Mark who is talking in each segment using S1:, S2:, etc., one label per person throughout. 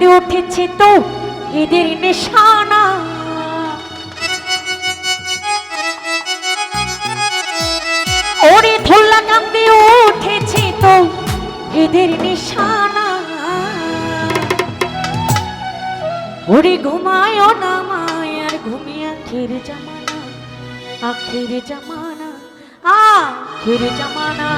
S1: কেঁদে উঠেছে তো, এদের নিশানা। ওরে ধুল্লা কান্দে উঠেছে তো, এদের নিশানা। ওরে ঘুমায় নামায়, আর ঘুমিয়ে আখের জামানা আখের জামানা আখের জামানা।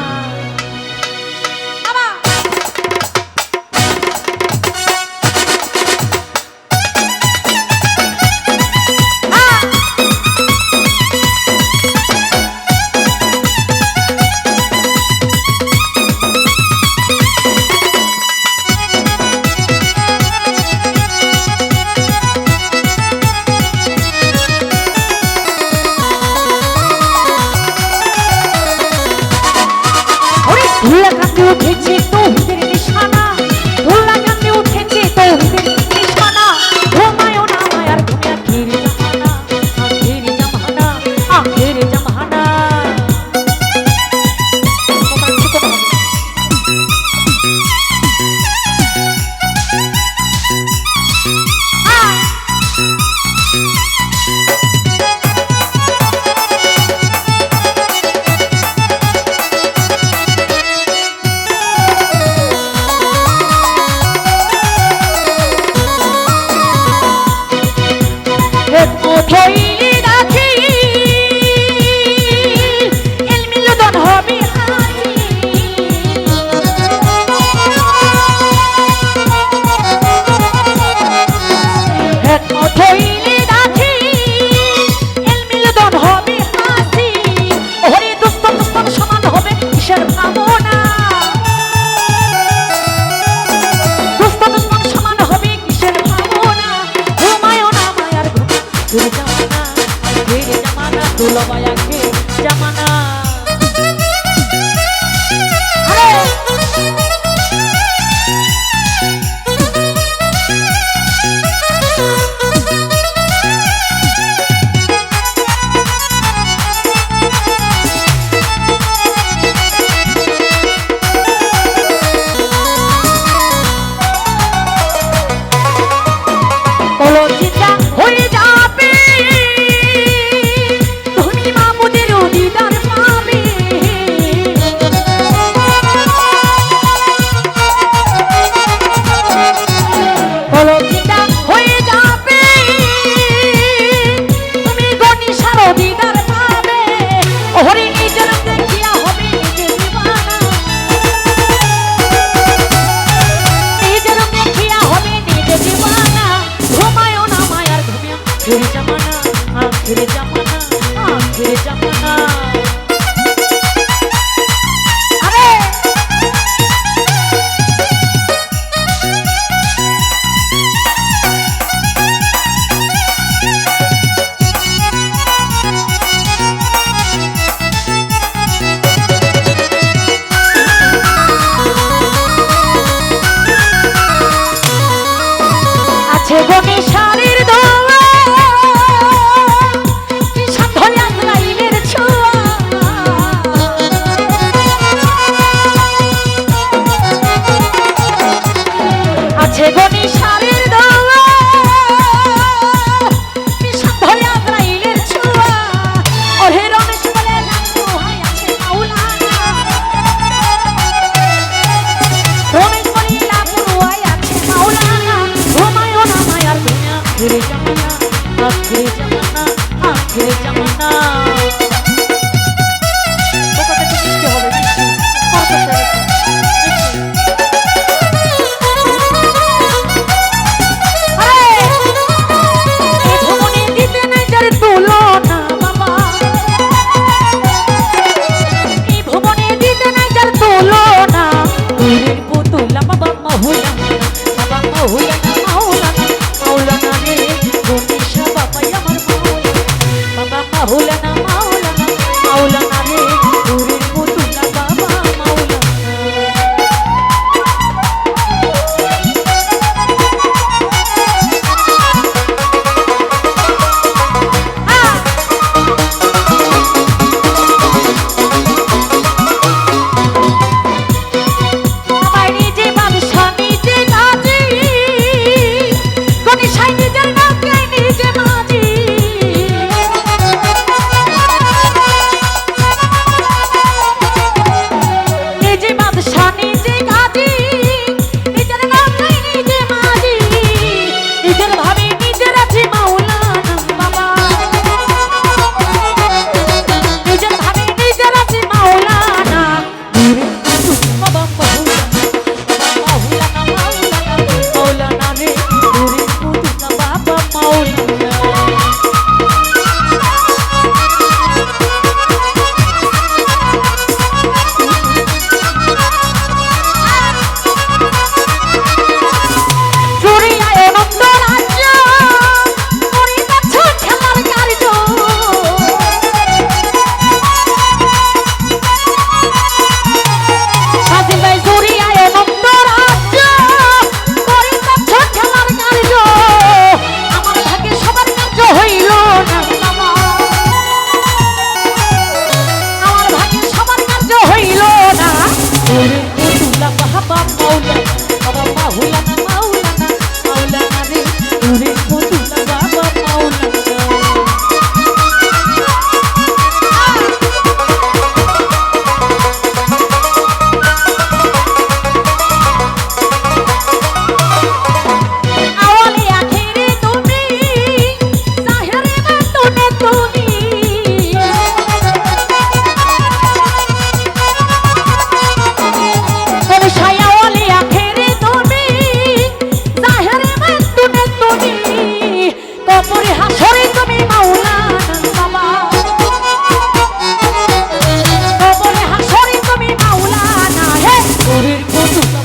S1: জামানা আখের জামানা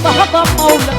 S1: বাবা মাওলা